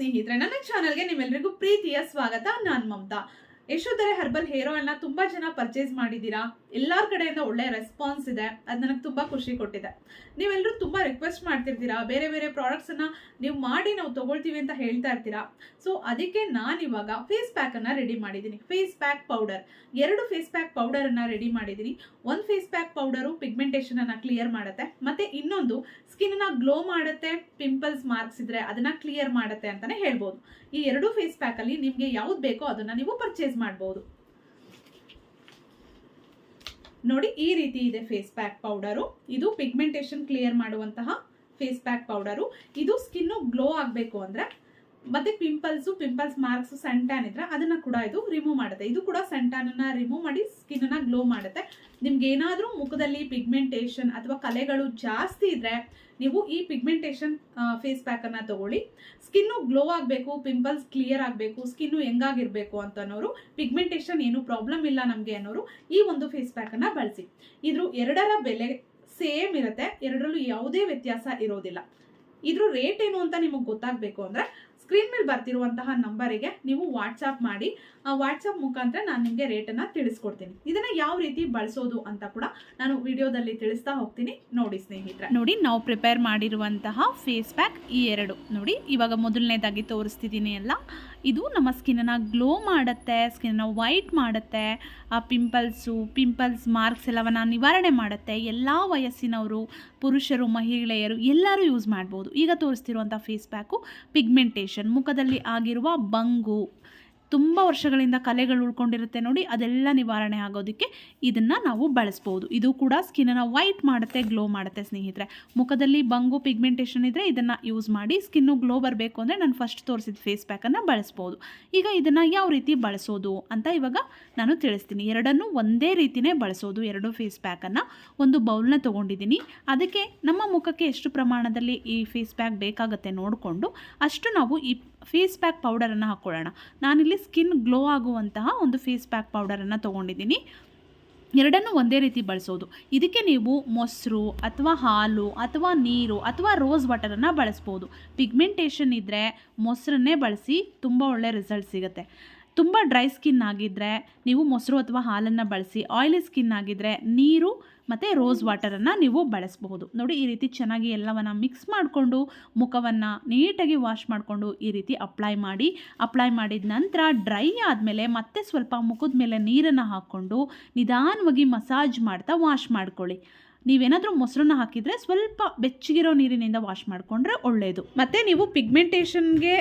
ಸ್ನೇಹಿತರೆ, ನನ್ನ ಚಾನಲ್ಗೆ ನಿಮ್ಮೆಲ್ಲರಿಗೂ ಪ್ರೀತಿಯ ಸ್ವಾಗತ. ನಾನು ಮಮತಾ. ಯಶೋಧರೆ ಹರ್ಬಲ್ ಹೇರ್ ಆಯಿಲ್ನ ತುಂಬಾ ಜನ ಪರ್ಚೇಸ್ ಮಾಡಿದ್ದೀರಾ? ಎಲ್ಲಾರ ಕಡೆಯಿಂದ ಒಳ್ಳೆ ರೆಸ್ಪಾನ್ಸ್ ಇದೆ. ಅದು ನನಗೆ ತುಂಬ ಖುಷಿ ಕೊಟ್ಟಿದೆ. ನೀವೆಲ್ಲರೂ ತುಂಬ ರಿಕ್ವೆಸ್ಟ್ ಮಾಡ್ತಿರ್ತೀರಾ? ಬೇರೆ ಬೇರೆ ಪ್ರಾಡಕ್ಟ್ಸನ್ನು ನೀವು ಮಾಡಿ ನಾವು ತೊಗೊಳ್ತೀವಿ ಅಂತ ಹೇಳ್ತಾ ಇರ್ತೀರಾ? ಸೊ ಅದಕ್ಕೆ ನಾನು ಇವಾಗ ಫೇಸ್ ಪ್ಯಾಕನ್ನು ರೆಡಿ ಮಾಡಿದ್ದೀನಿ. ಫೇಸ್ ಪ್ಯಾಕ್ ಪೌಡರ್ ಎರಡು ಫೇಸ್ ಪ್ಯಾಕ್ ಪೌಡರನ್ನು ರೆಡಿ ಮಾಡಿದ್ದೀನಿ. ಒಂದು ಫೇಸ್ ಪ್ಯಾಕ್ ಪೌಡರು ಪಿಗ್ಮೆಂಟೇಷನನ್ನು ಕ್ಲಿಯರ್ ಮಾಡುತ್ತೆ. ಮತ್ತು ಇನ್ನೊಂದು ಸ್ಕಿನ್ನ ಗ್ಲೋ ಮಾಡುತ್ತೆ ಪಿಂಪಲ್ಸ್ ಮಾರ್ಕ್ಸ್ ಇದ್ರೆ ಅದನ್ನು ಕ್ಲಿಯರ್ ಮಾಡುತ್ತೆ ಅಂತಲೇ ಹೇಳ್ಬೋದು. ಈ ಎರಡು ಫೇಸ್ ಪ್ಯಾಕಲ್ಲಿ ನಿಮಗೆ ಯಾವ್ದು ಬೇಕೋ ಅದನ್ನು ನೀವು ಪರ್ಚೇಸ್ ಮಾಡಬಹುದು ನೋಡಿ ಈ ರೀತಿ ಇದೆ ಫೇಸ್ ಪ್ಯಾಕ್ ಪೌಡರು ಇದು ಪಿಗ್ಮೆಂಟೇಷನ್ ಕ್ಲಿಯರ್ ಮಾಡುವಂತಹ ಫೇಸ್ ಪ್ಯಾಕ್ ಪೌಡರು ಇದು ಸ್ಕಿನ್ನು ಗ್ಲೋ ಆಗಬೇಕು ಅಂದ್ರೆ ಮತ್ತೆ pimples pimples marks sun tan ಇದ್ರೆ ಅದನ್ನ ಕೂಡ ಇದು ರಿಮೂವ್ ಮಾಡುತ್ತೆ. ಇದು ಕೂಡ ಸನ್ ಟ್ಯಾನ್ ರಿಮೂವ್ ಮಾಡಿ ಸ್ಕಿನ್ ಅನ್ನ ಗ್ಲೋ ಮಾಡುತ್ತೆ. ನಿಮ್ಗೆ ಏನಾದ್ರೂ ಮುಖದಲ್ಲಿ ಪಿಗ್ಮೆಂಟೇಷನ್ ಅಥವಾ ಕಲೆಗಳು ಜಾಸ್ತಿ ಇದ್ರೆ ನೀವು ಈ ಪಿಗ್ಮೆಂಟೇಷನ್ ಫೇಸ್ ಪ್ಯಾಕ್ ಅನ್ನ ತಗೊಳ್ಳಿ. ಸ್ಕಿನ್ನು ಗ್ಲೋ ಆಗಬೇಕು ಪಿಂಪಲ್ಸ್ ಕ್ಲಿಯರ್ ಆಗಬೇಕು ಸ್ಕಿನ್ನು ಹೆಂಗಾಗಿರ್ಬೇಕು ಅಂತ ಅನ್ನೋರು ಪಿಗ್ಮೆಂಟೇಷನ್ ಏನು ಪ್ರಾಬ್ಲಮ್ ಇಲ್ಲ ನಮಗೆ ಅನ್ನೋರು ಈ ಒಂದು ಫೇಸ್ ಪ್ಯಾಕ್ ಅನ್ನ ಬಳಸಿ. ಇದ್ರ ಎರಡರ ಬೆಲೆ ಸೇಮ್ ಇರುತ್ತೆ. ಎರಡರಲ್ಲೂ ಯಾವುದೇ ವ್ಯತ್ಯಾಸ ಇರೋದಿಲ್ಲ. ಇದ್ರ ರೇಟ್ ಏನು ಅಂತ ನಿಮಗೆ ಗೊತ್ತಾಗಬೇಕು ಅಂದ್ರೆ ಸ್ಕ್ರೀನ್ ಮೇಲೆ ಬರ್ತಿರುವಂತಹ ನಂಬರಿಗೆ ನೀವು ವಾಟ್ಸಪ್ ಮಾಡಿ ವಾಟ್ಸಪ್ ಮುಖಾಂತರ ನಾನು ನಿಮಗೆ ರೇಟನ್ನು ತಿಳಿಸ್ಕೊಡ್ತೀನಿ. ಇದನ್ನು ಯಾವ ರೀತಿ ಬಳಸೋದು ಅಂತ ಕೂಡ ನಾನು ವಿಡಿಯೋದಲ್ಲಿ ತಿಳಿಸ್ತಾ ಹೋಗ್ತೀನಿ. ನೋಡಿ ಸ್ನೇಹಿತರೆ. ನೋಡಿ, ನಾವು ಪ್ರಿಪೇರ್ ಮಾಡಿರುವಂತಹ ಫೇಸ್ ಪ್ಯಾಕ್ ಈ ಎರಡು. ನೋಡಿ, ಇವಾಗ ಮೊದಲನೇದಾಗಿ ತೋರಿಸ್ತಿದ್ದೀನಿ ಎಲ್ಲ. ಇದು ನಮ್ಮ ಸ್ಕಿನ್ನನ್ನು ಗ್ಲೋ ಮಾಡುತ್ತೆ ಸ್ಕಿನ್ನ ವೈಟ್ ಮಾಡುತ್ತೆ, ಆ ಪಿಂಪಲ್ಸು, ಪಿಂಪಲ್ಸ್ ಮಾರ್ಕ್ಸ್ ಎಲ್ಲವನ್ನು ನಿವಾರಣೆ ಮಾಡುತ್ತೆ. ಎಲ್ಲ ವಯಸ್ಸಿನವರು, ಪುರುಷರು, ಮಹಿಳೆಯರು ಎಲ್ಲರೂ ಯೂಸ್ ಮಾಡ್ಬೋದು. ಈಗ ತೋರಿಸ್ತಿರುವಂಥ ಫೇಸ್ ಪ್ಯಾಕು ಪಿಗ್ಮೆಂಟೇಷನ್, ಮುಖದಲ್ಲಿ ಆಗಿರುವ ಬಂಗು. ತುಂಬ ವರ್ಷಗಳಿಂದ ಕಲೆಗಳು ಉಳ್ಕೊಂಡಿರುತ್ತೆ ನೋಡಿ, ಅದೆಲ್ಲ ನಿವಾರಣೆ ಆಗೋದಕ್ಕೆ ಇದನ್ನು ನಾವು ಬಳಸ್ಬೋದು. ಇದು ಕೂಡ ಸ್ಕಿನ್ನನ್ನು ವೈಟ್ ಮಾಡುತ್ತೆ ಗ್ಲೋ ಮಾಡುತ್ತೆ ಸ್ನೇಹಿತರೆ. ಮುಖದಲ್ಲಿ ಬಂಗು ಪಿಗ್ಮೆಂಟೇಷನ್ ಇದ್ದರೆ ಇದನ್ನು ಯೂಸ್ ಮಾಡಿ ಸ್ಕಿನ್ನು ಗ್ಲೋ ಬರಬೇಕು ಅಂದರೆ ನಾನು ಫಸ್ಟ್ ತೋರಿಸಿದ ಫೇಸ್ ಪ್ಯಾಕನ್ನು ಬಳಸ್ಬೋದು. ಈಗ ಇದನ್ನು ಯಾವ ರೀತಿ ಬಳಸೋದು ಅಂತ ಇವಾಗ ನಾನು ತಿಳಿಸ್ತೀನಿ. ಎರಡನ್ನು ಒಂದೇ ರೀತಿಯೇ ಬಳಸೋದು, ಎರಡು ಫೇಸ್ ಪ್ಯಾಕನ್ನು ಒಂದು ಬೌಲ್ನ ತೊಗೊಂಡಿದ್ದೀನಿ. ಅದಕ್ಕೆ ನಮ್ಮ ಮುಖಕ್ಕೆ ಎಷ್ಟು ಪ್ರಮಾಣದಲ್ಲಿ ಈ ಫೇಸ್ ಪ್ಯಾಕ್ ಬೇಕಾಗುತ್ತೆ ನೋಡಿಕೊಂಡು ಅಷ್ಟು ನಾವು ಈ ಫೇಸ್ ಪ್ಯಾಕ್ ಪೌಡರನ್ನು ಹಾಕ್ಕೊಳ್ಳೋಣ ನಾನಿಲ್ಲಿ ಸ್ಕಿನ್ ಗ್ಲೋ ಆಗುವಂತಹ ಒಂದು ಫೇಸ್ ಪ್ಯಾಕ್ ಪೌಡರನ್ನು ತೊಗೊಂಡಿದ್ದೀನಿ. ಎರಡನ್ನೂ ಒಂದೇ ರೀತಿ ಬಳಸೋದು. ಇದಕ್ಕೆ ನೀವು ಮೊಸರು ಅಥವಾ ಹಾಲು ಅಥವಾ ನೀರು ಅಥವಾ ರೋಸ್ ವಾಟರನ್ನು ಬಳಸ್ಬೋದು. ಪಿಗ್ಮೆಂಟೇಷನ್ ಇದ್ದರೆ ಮೊಸರನ್ನೇ ಬಳಸಿ ತುಂಬ ಒಳ್ಳೆ ರಿಸಲ್ಟ್ ಸಿಗುತ್ತೆ. ತುಂಬ ಡ್ರೈ ಸ್ಕಿನ್ ಆಗಿದ್ದರೆ ನೀವು ಮೊಸರು ಅಥವಾ ಹಾಲನ್ನು ಬಳಸಿ, ಆಯಿಲಿ ಸ್ಕಿನ್ ಆಗಿದ್ದರೆ ನೀರು ಮತ್ತು ರೋಸ್ ವಾಟರನ್ನು ನೀವು ಬಳಸಬಹುದು. ನೋಡಿ, ಈ ರೀತಿ ಚೆನ್ನಾಗಿ ಎಲ್ಲವನ್ನು ಮಿಕ್ಸ್ ಮಾಡಿಕೊಂಡು ಮುಖವನ್ನು ನೀಟಾಗಿ ವಾಶ್ ಮಾಡಿಕೊಂಡು ಈ ರೀತಿ ಅಪ್ಲೈ ಮಾಡಿ, ಅಪ್ಲೈ ಮಾಡಿದ ನಂತರ ಡ್ರೈ ಆದಮೇಲೆ ಮತ್ತೆ ಸ್ವಲ್ಪ ಮುಖದ ಮೇಲೆ ನೀರನ್ನು ಹಾಕ್ಕೊಂಡು ನಿಧಾನವಾಗಿ ಮಸಾಜ್ ಮಾಡ್ತಾ ವಾಶ್ ಮಾಡ್ಕೊಳ್ಳಿ. ನೀವೇನಾದರೂ ಮೊಸರನ್ನ ಹಾಕಿದರೆ ಸ್ವಲ್ಪ ಬೆಚ್ಚಗಿರೋ ನೀರಿನಿಂದ ವಾಶ್ ಮಾಡಿಕೊಂಡ್ರೆ ಒಳ್ಳೆಯದು ಮತ್ತು ನೀವು ಪಿಗ್ಮೆಂಟೇಷನ್ಗೆ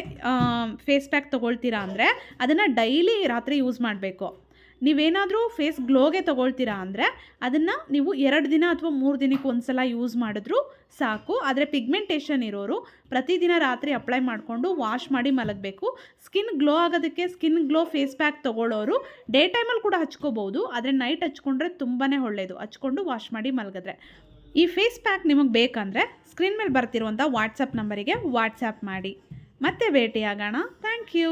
ಫೇಸ್ ಪ್ಯಾಕ್ ತೊಗೊಳ್ತೀರಾ ಅಂದರೆ ಅದನ್ನು ಡೈಲಿ ರಾತ್ರಿ ಯೂಸ್ ಮಾಡಬೇಕು. ನೀವೇನಾದರೂ ಫೇಸ್ ಗ್ಲೋಗೆ ತೊಗೊಳ್ತೀರಾ ಅಂದರೆ ಅದನ್ನು ನೀವು ಎರಡು ದಿನ ಅಥವಾ ಮೂರು ದಿನಕ್ಕೆ ಒಂದು ಸಲ ಯೂಸ್ ಮಾಡಿದ್ರೂ ಸಾಕು. ಆದರೆ ಪಿಗ್ಮೆಂಟೇಷನ್ ಇರೋರು ಪ್ರತಿದಿನ ರಾತ್ರಿ ಅಪ್ಲೈ ಮಾಡಿಕೊಂಡು ವಾಶ್ ಮಾಡಿ ಮಲಗಬೇಕು. ಸ್ಕಿನ್ ಗ್ಲೋ ಆಗೋದಕ್ಕೆ ಸ್ಕಿನ್ ಗ್ಲೋ ಫೇಸ್ ಪ್ಯಾಕ್ ತೊಗೊಳ್ಳೋರು ಡೇ ಟೈಮಲ್ಲಿ ಕೂಡ ಹಚ್ಕೋಬೋದು. ಆದರೆ ನೈಟ್ ಹಚ್ಕೊಂಡ್ರೆ ತುಂಬಾ ಒಳ್ಳೆಯದು ಹಚ್ಕೊಂಡು ವಾಶ್ ಮಾಡಿ ಮಲಗಿದ್ರೆ. ಈ ಫೇಸ್ ಪ್ಯಾಕ್ ನಿಮಗೆ ಬೇಕಂದರೆ ಸ್ಕ್ರೀನ್ ಮೇಲೆ ಬರ್ತಿರುವಂಥ ವಾಟ್ಸಪ್ ನಂಬರಿಗೆ ವಾಟ್ಸಪ್ ಮಾಡಿ. ಮತ್ತೆ ಭೇಟಿಯಾಗೋಣ. Thank you.